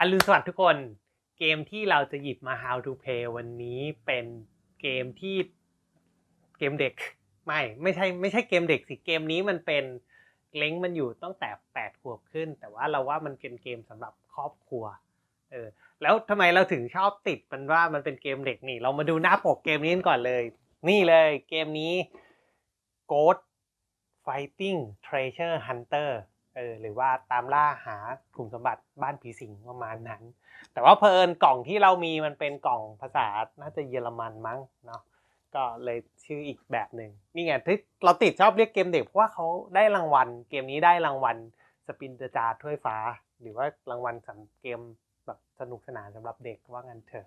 อรุณสวัสดิ์ทุกคน เกมที่เราจะหยิบมา How to Play วันนี้เป็นเกมที่เกมเด็ก ไม่ไม่ใช่ไม่ใช่เกมเด็กสิเกมนี้มันเป็นเล้งมันอยู่ตั้งแต่8ขวบขึ้น แต่ว่าเราว่ามันเป็นเกมสำหรับครอบครัวเออแล้วทำไมเราถึงชอบติดมันว่ามันเป็นเกมเด็กนี่ เรามาดูหน้าปกเกมนี้กันก่อนเลย นี่เลยเกมนี้ Ghost Fighting Treasure Hunter เออหรือว่าตามล่าหาขุมสมบัติบ้านผีสิงประมาณนั้น แต่ว่าเพอิญกล่องที่เรามีมันเป็นกล่องภาษาน่าจะเยอรมันมั้งเนาะก็เลยชื่ออีกแบบหนึ่งนี่ไงที่เราติดชอบเรียกเกมเด็กเพราะว่าเขาได้รางวัล เกมนี้ได้รางวัลสปินเตอร์จาถ้วยฟ้า หรือว่ารางวัลสำเกมแบบสนุกสนานสำหรับเด็กว่างั้นเถอะ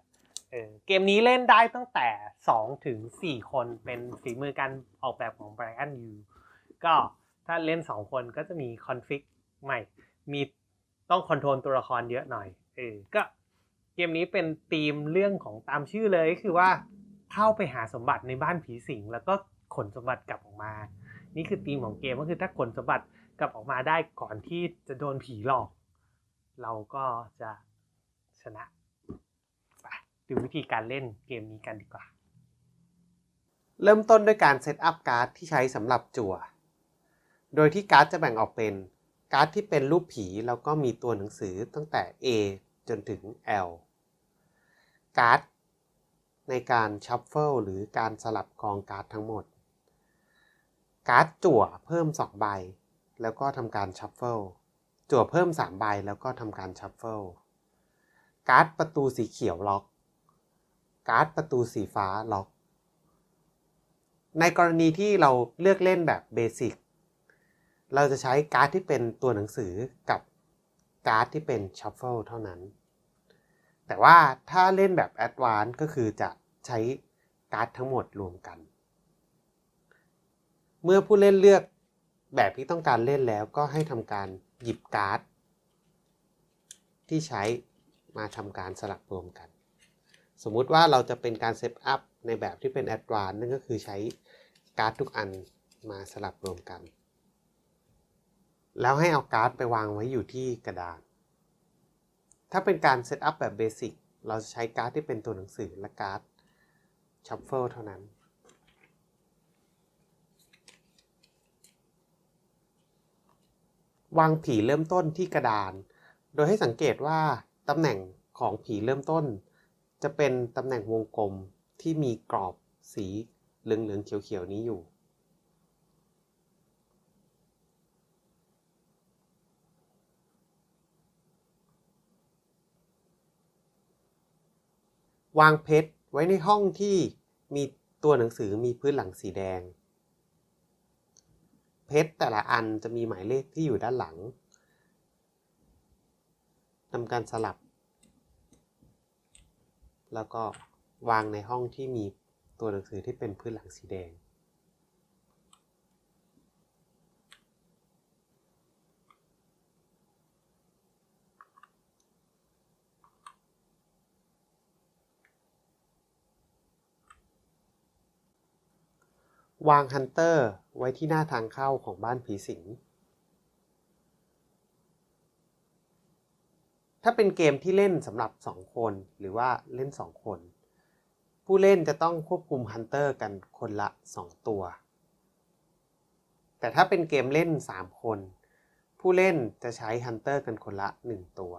เออเกมนี้เล่นได้ตั้งแต่ 2 ถึง 4 คนเป็นฝีมือการออกแบบของไบรอันยูก็ถ้าเล่น 2 คนก็จะมีคอนฟิก ใหม่ มีต้องคอนโทรลตัวละครเยอะหน่อยเออก็เกมนี้เป็นธีมเรื่องของตามชื่อเลยก็คือว่าเข้าไปหาสมบัติในบ้านผีสิง แล้วก็ขนสมบัติกลับออกมา นี่คือธีมของเกมก็คือถ้าขนสมบัติกลับออกมาได้ก่อนที่จะโดนผีหลอก เราก็จะชนะไปดูวิธีการเล่นเกมนี้กันดีกว่า เริ่มต้นด้วยการเซตอัพการ์ดที่ใช้สำหรับจั่ว โดยที่การ์ดจะแบ่งออกเป็น การ์ดที่เป็นรูปผีแล้วก็มีตัวหนังสือตั้งแต่ A จนถึง L การ์ดในการชัฟเฟิลหรือการสลับกองการ์ดทั้งหมด การ์ดจั่วเพิ่ม 2 ใบ แล้วก็ทำการชัฟเฟิลจั่วเพิ่ม 3 ใบแล้วก็ทำการชัฟเฟิลการ์ดประตูสีเขียวล็อก การ์ดประตูสีฟ้าล็อก ในกรณีที่เราเลือกเล่นแบบเบสิก เราจะใช้การ์ดที่เป็นตัวหนังสือกับการ์ดที่เป็นชัฟเฟิลเท่านั้น แต่ว่าถ้าเล่นแบบแอดวานซ์ก็คือจะใช้การ์ดทั้งหมดรวมกัน เมื่อผู้เล่นเลือกแบบที่ต้องการเล่นแล้วก็ให้ทำการหยิบการ์ด ที่ใช้มาทำการสลับรวมกัน สมมุติว่าเราจะเป็นการเซตอัพในแบบที่เป็นแอดวานซ์นั่นก็คือใช้การ์ดทุกอันมาสลับรวมกัน แล้วให้เอาการ์ดไปวางไว้อยู่ที่กระดาน ถ้าเป็นการเซตอัพแบบเบสิกเราจะใช้การ์ดที่เป็นตัวหนังสือและการ์ดชัฟเฟิลเท่านั้น วางผีเริ่มต้นที่กระดาน โดยให้สังเกตว่าตำแหน่งของผีเริ่มต้น จะเป็นตำแหน่งวงกลมที่มีกรอบสีเหลืองๆเขียวๆนี้อยู่ วางเพชรไว้ในห้องที่มีตัวหนังสือมีพื้นหลังสีแดง เพชรแต่ละอันจะมีหมายเลขที่อยู่ด้านหลังทำการสลับ แล้วก็วางในห้องที่มีตัวหนังสือที่เป็นพื้นหลังสีแดง วางฮันเตอร์ไว้ที่หน้าทางเข้าของบ้านผีสิง ถ้าเป็นเกมที่เล่นสำหรับ 2 คนหรือว่าเล่น 2 คน ผู้เล่นจะต้องควบคุมฮันเตอร์กันคนละ 2 ตัว แต่ถ้าเป็นเกมเล่น 3 คน ผู้เล่นจะใช้ฮันเตอร์กันคนละ 1 ตัว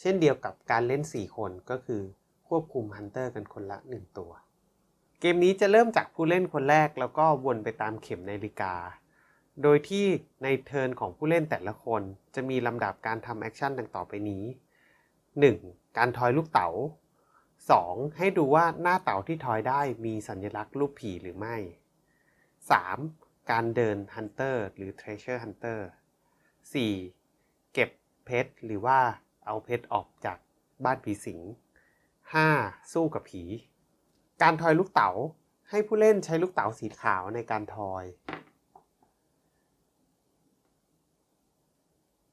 เช่นเดียวกับการเล่น 4 คนก็คือควบคุมฮันเตอร์กันคนละ 1 ตัว เกมนี้จะเริ่มจากผู้เล่นคนแรกแล้วก็วนไปตามเข็มนาฬิกา โดยที่ในเทิร์นของผู้เล่นแต่ละคนจะมีลำดับการทำแอคชั่นดังต่อไปนี้ 1. การทอยลูกเต๋า 2. ให้ดูว่าหน้าเต๋าที่ทอยได้มีสัญลักษณ์รูปผีหรือไม่ 3. การเดินฮันเตอร์หรือ Treasure Hunter 4. เก็บเพชรหรือว่าเอาเพชรออกจากบ้านผีสิง 5. สู้กับผี การทอยลูกเต๋าให้ผู้เล่นใช้ลูกเต๋าสีขาวในการทอย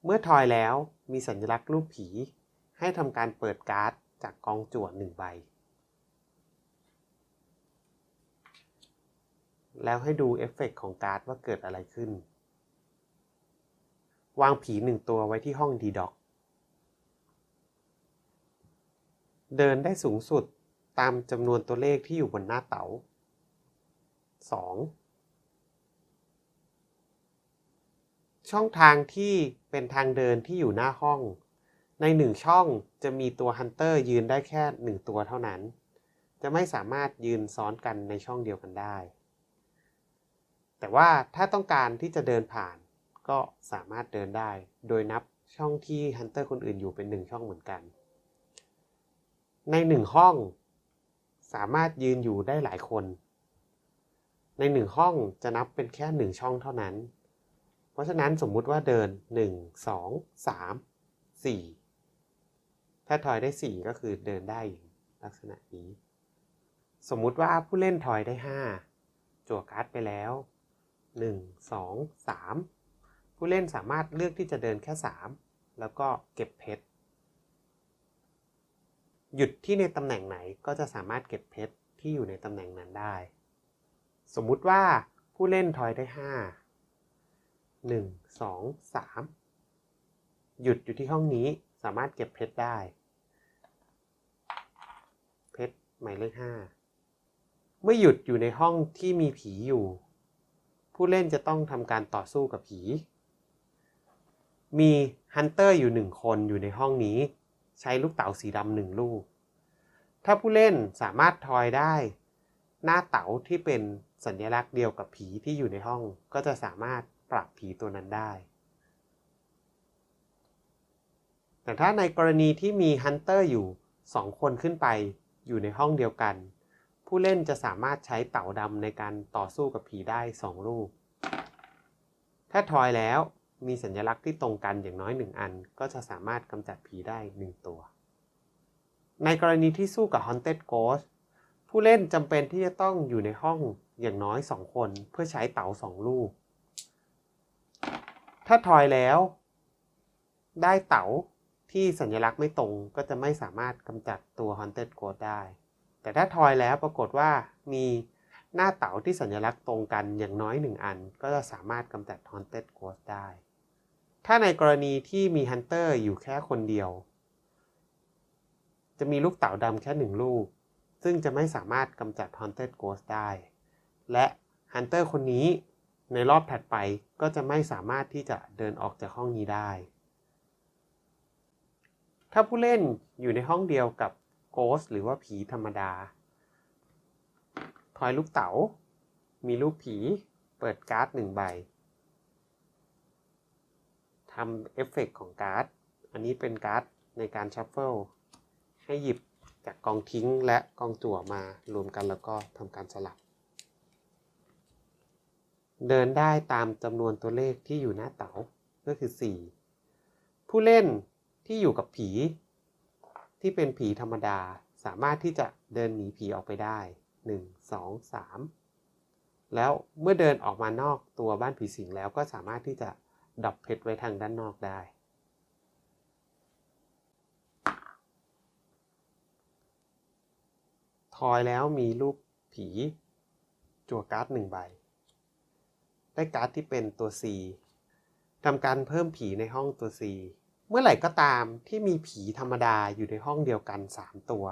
เมื่อทอยแล้วมีสัญลักษณ์รูปผี ให้ทำการเปิดการ์ดจากกองจั่วหนึ่งใบ แล้วให้ดูเอฟเฟกต์ของการ์ดว่าเกิดอะไรขึ้น วางผีหนึ่งตัวไว้ที่ห้องดีด็อก เดินได้สูงสุด ตามจำนวนตัวเลขที่อยู่บนหน้าเต๋า 2. ช่องทางที่เป็นทางเดินที่อยู่หน้าห้อง ในหนึ่งช่องจะมีตัวฮันเตอร์ยืนได้แค่หนึ่งตัวเท่านั้น จะไม่สามารถยืนซ้อนกันในช่องเดียวกันได้ แต่ว่าถ้าต้องการที่จะเดินผ่านก็สามารถเดินได้ โดยนับช่องที่ฮันเตอร์คนอื่นอยู่เป็นหนึ่งช่องเหมือนกัน ในหนึ่งห้อง สามารถยืนอยู่ได้หลายคน ในหนึ่งห้องจะนับเป็นแค่หนึ่งช่องเท่านั้น เพราะฉะนั้นสมมุติว่าเดิน 1 2 3 4 ถ้าทอยได้ 4 ก็คือเดินได้ลักษณะนี้ สมมุติว่าผู้เล่นทอยได้ 5จั่วการ์ดไปแล้ว 1 2 3 ผู้เล่นสามารถเลือกที่จะเดินแค่ 3 แล้วก็เก็บเพชร หยุดที่ในตำแหน่งไหนก็จะสามารถเก็บเพชรที่อยู่ในตำแหน่งนั้นได้ สมมุติว่าผู้เล่นทอยได้ 5 1 2 3 หยุดอยู่ที่ห้องนี้สามารถเก็บเพชรได้ เพชรหมายเลข 5 เมื่อหยุดอยู่ในห้องที่มีผีอยู่ ผู้เล่นจะต้องทำการต่อสู้กับผี มีฮันเตอร์อยู่หนึ่งคนอยู่ในห้องนี้ ใช้ลูกเต๋าสีดำหนึ่งลูก ถ้าผู้เล่นสามารถทอยได้ หน้าเต๋าที่เป็นสัญลักษณ์เดียวกับผีที่อยู่ในห้อง ก็จะสามารถปรับผีตัวนั้นได้ แต่ถ้าในกรณีที่มีฮันเตอร์อยู่ 2 คนขึ้นไปอยู่ในห้องเดียวกัน ผู้เล่นจะสามารถใช้เต่าดำในการต่อสู้กับผีได้ 2 ลูก ถ้าทอยแล้ว มีสัญลักษณ์ที่ตรงกันอย่างน้อย 1 อัน ก็จะสามารถกำจัดผีได้ 1 ตัว ในกรณีที่สู้กับ Haunted Ghost ผู้เล่นจำเป็นที่จะต้องอยู่ในห้องอย่างน้อย 2 คนเพื่อใช้เต๋า 2 ลูก ถ้าทอยแล้ว ได้เต๋าที่สัญลักษณ์ไม่ตรงก็จะไม่สามารถกำจัดตัว Haunted Ghost ได้ แต่ถ้าทอยแล้วปรากฏว่ามีหน้าเต๋าที่สัญลักษณ์ตรงกันอย่างน้อย 1 อัน ก็จะสามารถกำจัด Haunted Ghost ได้ ถ้าในกรณีที่มีฮันเตอร์อยู่แค่คนเดียว จะมีลูกเต๋าดำแค่หนึ่งลูก ซึ่งจะไม่สามารถกำจัด Haunted Ghost ได้ และฮันเตอร์คนนี้ในรอบถัดไปก็จะไม่สามารถที่จะเดินออกจากห้องนี้ได้ ถ้าผู้เล่นอยู่ในห้องเดียวกับ Ghost หรือว่าผีธรรมดา ทอยลูกเต๋า มีลูกผี เปิดการ์ดหนึ่งใบ ทำเอฟเฟกของการ์ด อันนี้เป็นการ์ดในการชัฟเฟิลให้หยิบจากกองทิ้งและกองจั่วมารวมกันแล้วก็ทำการสลับ เดินได้ตามจำนวนตัวเลขที่อยู่หน้าเต๋าก็คือ 4 ผู้เล่นที่อยู่กับผี ที่เป็นผีธรรมดาสามารถที่จะเดินหนีผีออกไปได้ 1 2 3 แล้วเมื่อเดินออกมานอกตัวบ้านผีสิงแล้วก็สามารถที่จะ ดับเพชรไว้ทางด้านนอกได้ ทอยแล้วมีรูปผีจั่วการ์ดหนึ่งใบ ได้การ์ดที่เป็นตัว C ทำการเพิ่มผีในห้องตัว C เมื่อไหร่ก็ตามที่มีผีธรรมดาอยู่ในห้องเดียวกัน 3 ตัว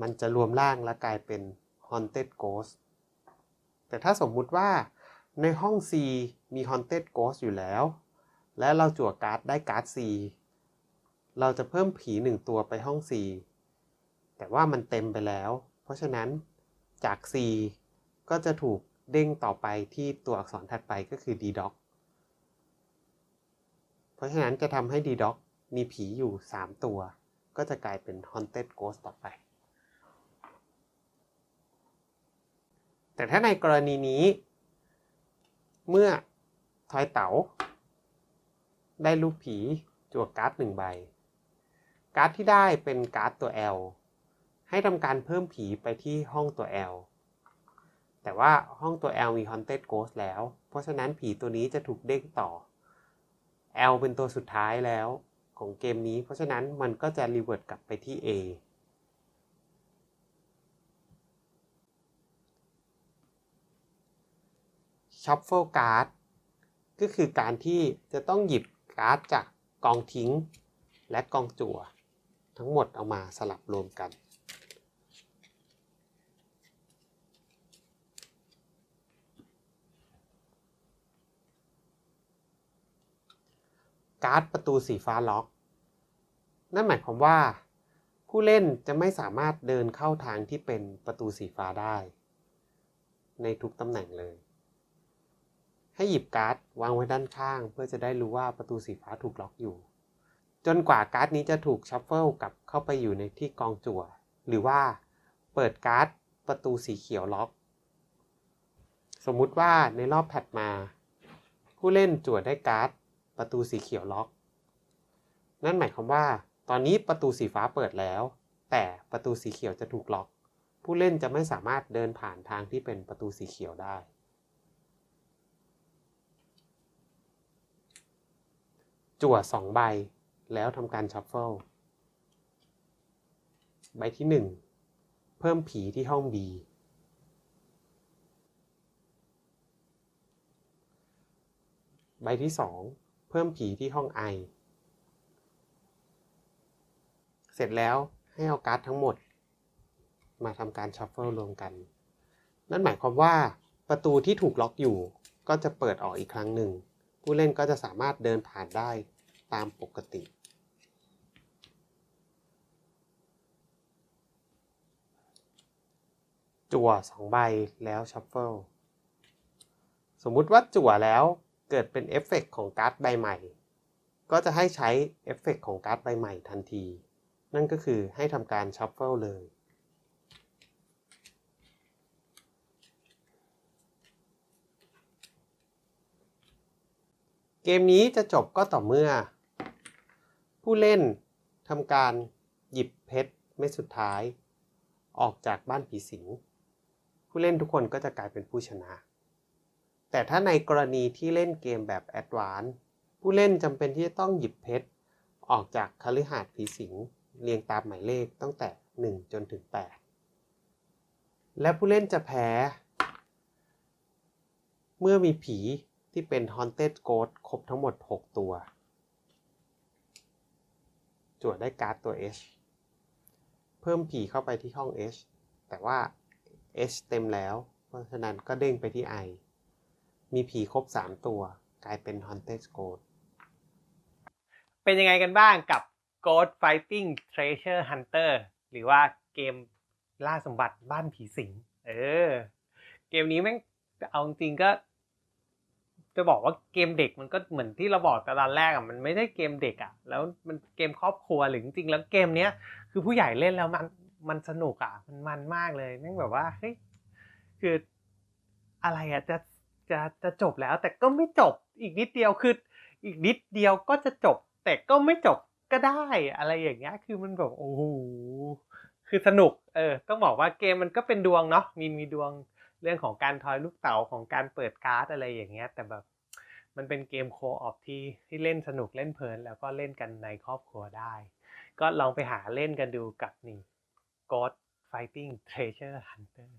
มันจะรวมร่างและกลายเป็น Haunted Ghost แต่ถ้าสมมุติว่า ในห้อง C มี Haunted Ghost อยู่แล้ว และเราจั่วการ์ดได้การ์ด C เราจะเพิ่มผี 1 ตัวไปห้อง C แต่ว่ามันเต็มไปแล้ว เพราะฉะนั้นจาก C ก็จะถูกเด้งต่อไปที่ตัวอักษรถัดไปก็คือ D Doc เพราะฉะนั้นจะทำให้ D Doc มีผีอยู่ 3 ตัว ก็จะกลายเป็น Haunted Ghost ต่อไป แต่ถ้าในกรณีนี้ เมื่อทอยเต๋า ได้รูปผีจั่วการ์ดหนึ่งใบ การ์ดที่ได้เป็นการ์ดตัว L ให้ทำการเพิ่มผีไปที่ห้องตัว L แต่ว่าห้องตัว L มี Haunted Ghost แล้ว เพราะฉะนั้นผีตัวนี้จะถูกเด้งต่อ L เป็นตัวสุดท้ายแล้วของเกมนี้ เพราะฉะนั้นมันก็จะรีเวิร์ตกลับไปที่ A Shuffle Card ก็คือการที่จะต้องหยิบการ์ดจากกองทิ้ง และกองจั่ว ทั้งหมดเอามาสลับรวมกัน การ์ดประตูสีฟ้าล็อก นั่นหมายความว่า ผู้เล่นจะไม่สามารถเดินเข้าทางที่เป็นประตูสีฟ้าได้ ในทุกตำแหน่งเลย ให้หยิบการ์ดวางไว้ด้านข้าง เพื่อจะได้รู้ว่าประตูสีฟ้าถูกล็อกอยู่ จนกว่าการ์ดนี้จะถูกชัฟเฟิลกลับเข้าไปอยู่ในที่กองจั่ว หรือว่าเปิดการ์ดประตูสีเขียวล็อก สมมุติว่าในรอบถัดมา ผู้เล่นจั่วได้การ์ดประตูสีเขียวล็อก นั่นหมายความว่า ตอนนี้ประตูสีฟ้าเปิดแล้ว แต่ประตูสีเขียวจะถูกล็อก ผู้เล่นจะไม่สามารถเดินผ่านทางที่เป็นประตูสีเขียวได้ จั่วสองใบ แล้วทำการชัฟเฟิลใบที่ 1 เพิ่มผีที่ห้อง B ใบที่ 2 เพิ่มผีที่ห้อง I เสร็จแล้วให้เอาการ์ดทั้งหมด มาทำการชัฟเฟิลรวมกัน นั่นหมายความว่าประตูที่ถูกล็อกอยู่ก็จะเปิดออกอีกครั้งหนึ่ง ผู้เล่นก็จะสามารถเดินผ่านได้ตามปกติจั่วสองใบแล้วชัฟเฟิลสมมุติว่าจั่วแล้วเกิดเป็นเอฟเฟกต์ของการ์ดใบใหม่ ก็จะให้ใช้เอฟเฟกต์ของการ์ดใบใหม่ทันที นั่นก็คือให้ทำการชัฟเฟิลเลย เกมนี้จะจบก็ต่อเมื่อ ผู้เล่นทำการหยิบเพชรเม็ดสุดท้าย ออกจากบ้านผีสิง ผู้เล่นทุกคนก็จะกลายเป็นผู้ชนะ แต่ถ้าในกรณีที่เล่นเกมแบบแอดวานซ์ผู้เล่นจำเป็นที่จะต้องหยิบเพชรออกจากคฤหาสน์ผีสิงเรียงตามหมายเลขตั้งแต่ 1 จนถึง 8 และผู้เล่นจะแพ้ เมื่อมีผี ที่เป็น Haunted Ghost ครบทั้งหมด 6 ตัว จวดได้การ์ดตัว H เพิ่มผีเข้าไปที่ห้อง H แต่ว่า H เต็มแล้ว เพราะฉะนั้นก็เด้งไปที่ I มีผีครบ 3 ตัว กลายเป็น Haunted Ghost เป็นยังไงกันบ้างกับ Ghost Fighting Treasure Hunter หรือว่าเกมล่าสมบัติบ้านผีสิง เออ เกมนี้แม่งเอาจริงก็ จะบอกว่าเกมเด็กมันก็เหมือนที่เราบอกตอนแรกอะมันไม่ได้เกมเด็กอะแล้วมันเกมครอบครัวหรือจริงๆแล้วเกมเนี้ยคือผู้ใหญ่เล่นแล้วมันมันสนุกอะมันมันมากเลยแม่งแบบว่าเฮ้ยคืออะไรอะจะจะจะจบแล้ว แต่ก็ไม่จบอีกนิดเดียวคืออีกนิดเดียวก็จะจบ แต่ก็ไม่จบก็ได้อะไรอย่างเงี้ยคือมันแบบโอ้โหคือสนุกเออต้องบอกว่าเกมมันก็เป็นดวงเนาะมีมีดวง เรื่องของการทอยลูกเต๋าของการเปิดการ์ดอะไรอย่างเงี้ย แต่แบบมันเป็นเกมโคออฟที่ที่เล่นสนุกเล่นเพลิน แล้วก็เล่นกันในครอบครัวได้ ก็ลองไปหาเล่นกันดูกับนี่ God Fighting Treasure Hunter